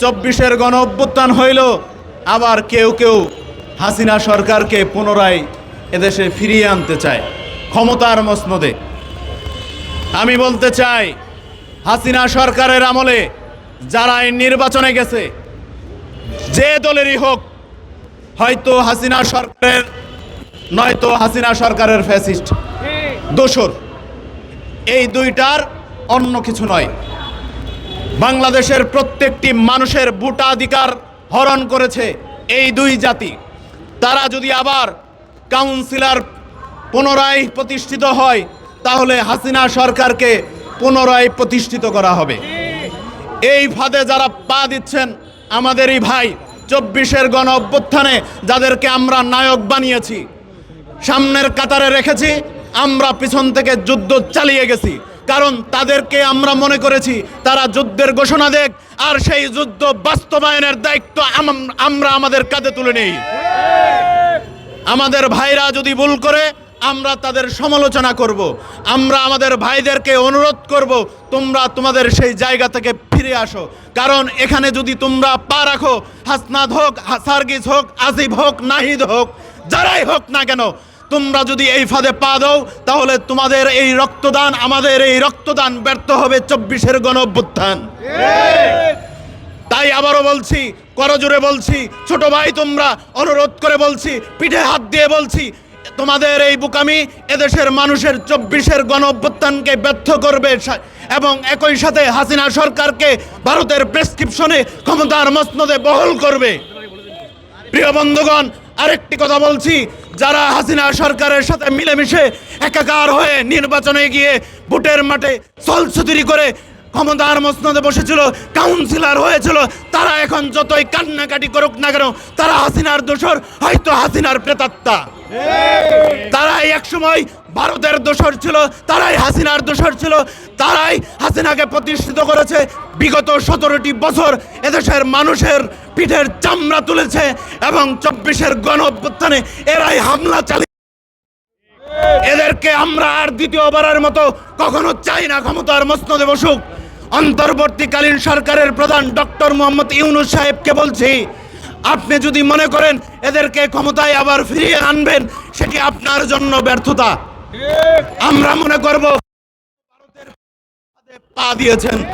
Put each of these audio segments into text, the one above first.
চব্বিশের গণ অভ্যুত্থান হইল, আবার কেউ কেউ হাসিনা সরকারকে পুনরায় এদেশে ফিরিয়ে আনতে চায়, ক্ষমতার মসনদে। আমি বলতে চাই, হাসিনা সরকারের আমলে যারা নির্বাচনে গেছে, যে দলেরই হোক, হয়তো হাসিনা সরকারের, নয়তো হাসিনা সরকারের ফ্যাসিস্ট, দোসর। এই দুইটার অন্য কিছু নয়। বাংলাদেশের প্রত্যেকটি মানুষের ভোটাধিকার হরণ করেছে এই দুই জাতি। তারা যদি আবার কাউন্সিলর পুনরায় প্রতিষ্ঠিত হয়, তাহলে হাসিনা সরকারকে পুনরায় প্রতিষ্ঠিত করা হবে। এই ফাঁদে যারা পা দিচ্ছেন আমাদেরই ভাই, চব্বিশের গণ অভ্যুত্থানে যাদেরকে আমরা নায়ক বানিয়েছি, সামনের কাতারে রেখেছি, আমরা পিছন থেকে যুদ্ধ চালিয়ে গেছি। কারণ তাদেরকে আমরা মনে করেছি তারা যুদ্ধের ঘোষণা দেখ, আর সেই যুদ্ধ বাস্তবায়নের দায়িত্ব আম- আমরা আমাদের কাঁধে তুলে নেই আমাদের ভাইরা যদি ভুল করে, আমরা তাদের সমালোচনা করব। আমরা আমাদের ভাইদেরকে অনুরোধ করব, তোমরা তোমাদের সেই জায়গা থেকে ফিরে আসো কারণ এখানে যদি তোমরা পা রাখো, হাসনাদ হোক সার্গিস হোক আসিফ হোক, নাহিদ হোক, যারাই হোক না কেন তোমরা যদি এই ফাঁদে পা দাও, তাহলে তোমাদের এই রক্তদান, আমাদের এই রক্তদান ব্যর্থ হবে চব্বিশের গণ অভ্যুত্থান তাই আবারও বলছি করজোরে বলছি, ছোট ভাই তোমরা অনুরোধ করে বলছি, পিঠে হাত দিয়ে বলছি, তোমাদের এই বুকামি এদেশের মানুষের চব্বিশের গণ অভ্যুত্থানকে ব্যর্থ করবে। এবং একই সাথে হাসিনা সরকারকে ভারতের প্রেসক্রিপশনে ক্ষমতার মসনদে বহল করবে। প্রিয় বন্ধুগণ আরেকটি কথা বলছি, যারা হাসিনা সরকারের সাথে মিলেমিশে একাকার হয়ে নির্বাচনে গিয়ে ভোটের মাঠে চলছুতিরি করে ক্ষমতার মসনদে বসেছিল কাউন্সিলর হয়েছিল, তারা এখন যতই কান্নাকাটি করুক না কেন, তারা হাসিনার দোষর, হয়তো হাসিনার প্রেতাত্মা। তারাই একসময় ভারতের দোষর ছিল, তারাই হাসিনার দোষর ছিল, তারাই হাসিনাকে প্রতিষ্ঠিত করেছে। বিগত সতেরোটি বছর এদেশের মানুষের পিঠের চামড়া তুলেছে এবং চব্বিশের গণ অভ্যুত্থানে এরাই হামলা চালিয়ে এদেরকে আমরা আর দ্বিতীয়বারের মতো কখনো চাই না, ক্ষমতার মসনদে বসুক। অন্তর্বর্তীকালীন সরকারের প্রধান ডক্টর মোহাম্মদ ইউনুস সাহেবকে বলছি আপনি যদি মনে করেন এদেরকে ক্ষমতায় আবার ফিরিয়ে আনবেন, সেটি আপনার জন্য ব্যর্থতা। আমরা মনে করব পা দিয়েছেন।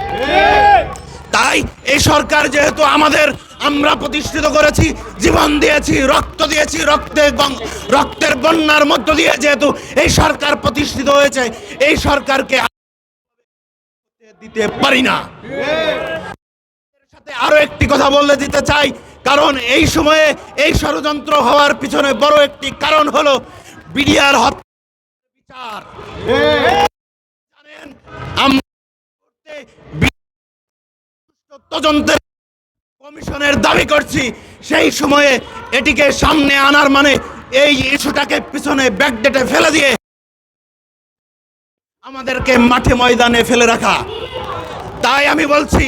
তাই এই সরকার যেহেতু আমাদের, আমরা প্রতিষ্ঠিত করেছি, জীবন দিয়েছি, রক্ত দিয়েছি রক্তের বং- রক্তের বন্যার মধ্য দিয়ে যেহেতু এই সরকার প্রতিষ্ঠিত হয়েছে, এই সরকারকে দিতে পারি না। সাথে আরও একটি কথা বলে দিতে চাই কারণ এই সময়ে এই ষড়যন্ত্র হওয়ার পিছনে বড় একটি কারণ হলো বিডিআর বিচার। জানেন তদন্তের কমিশনের দাবি করছি। সেই সময়ে এটিকে সামনে আনার মানে এই ইস্যুটাকে পিছনে ব্যাকডেটে ফেলে দিয়ে আমাদেরকে মাঠে ময়দানে ফেলে রাখা। তাই আমি বলছি,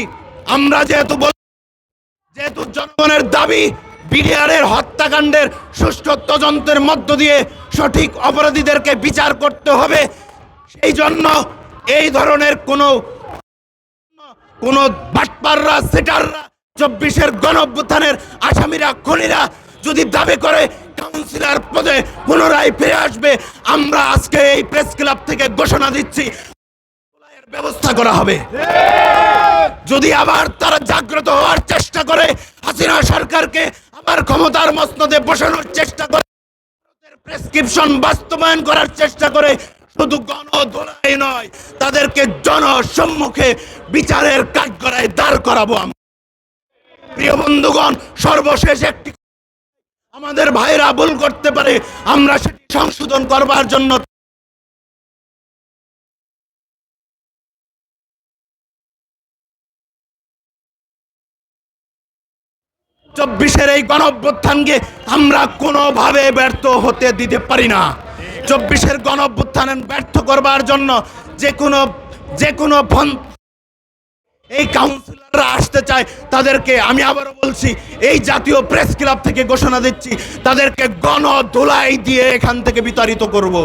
আমরা যেহেতু বল- জনগণের দাবি বিডিআরের হত্যাকাণ্ডের সুষ্ঠু তদন্তের মধ্য দিয়ে সঠিক অপরাধীদেরকে বিচার করতে হবে। সেই জন্য এই ধরনের কোনো কোনো বাটপাররা, সেটাররা, চব্বিশের গণ আসামিরা, খুনিরা যদি দাবি করে, কাউন্সিলর পদে পুনরায় ফিরে আসবে। আমরা আজকে এই প্রেস ক্লাব থেকে ঘোষণা দিচ্ছি ব্যবস্থা করা হবে। যদি আবার তারা জাগ্রত হওয়ার চেষ্টা করে, হাসিনা সরকারকে আবার ক্ষমতার মসনদে বসানোর চেষ্টা করে প্রেসক্রিপশন বাস্তবায়ন করার চেষ্টা করে, শুধু গণধোলাই নয়, তাদেরকে জনসম্মুখে বিচারের কাঠগড়ায় দাঁড় করাবো আমরা। প্রিয় বন্ধুগণ, সর্বশেষ একটি আমাদের ভাইরা ভুল করতে পারে, আমরা সেটি সংশোধন করবার জন্য চব্বিশের এই গণঅভ্যুত্থানকে আমরা কোনোভাবে ব্যর্থ হতে দিতে পারি না। চব্বিশের গণঅভ্যুত্থান ব্যর্থ করবার জন্য যে কোনো যে কোনো এই কাউন্সিলররা আসতে চায়, তাদেরকে আমি আবারও বলছি, এই জাতীয় প্রেস ক্লাব থেকে ঘোষণা দিচ্ছি, তাদেরকে গণ দোলাই দিয়ে এখান থেকে বিতাড়িত করব।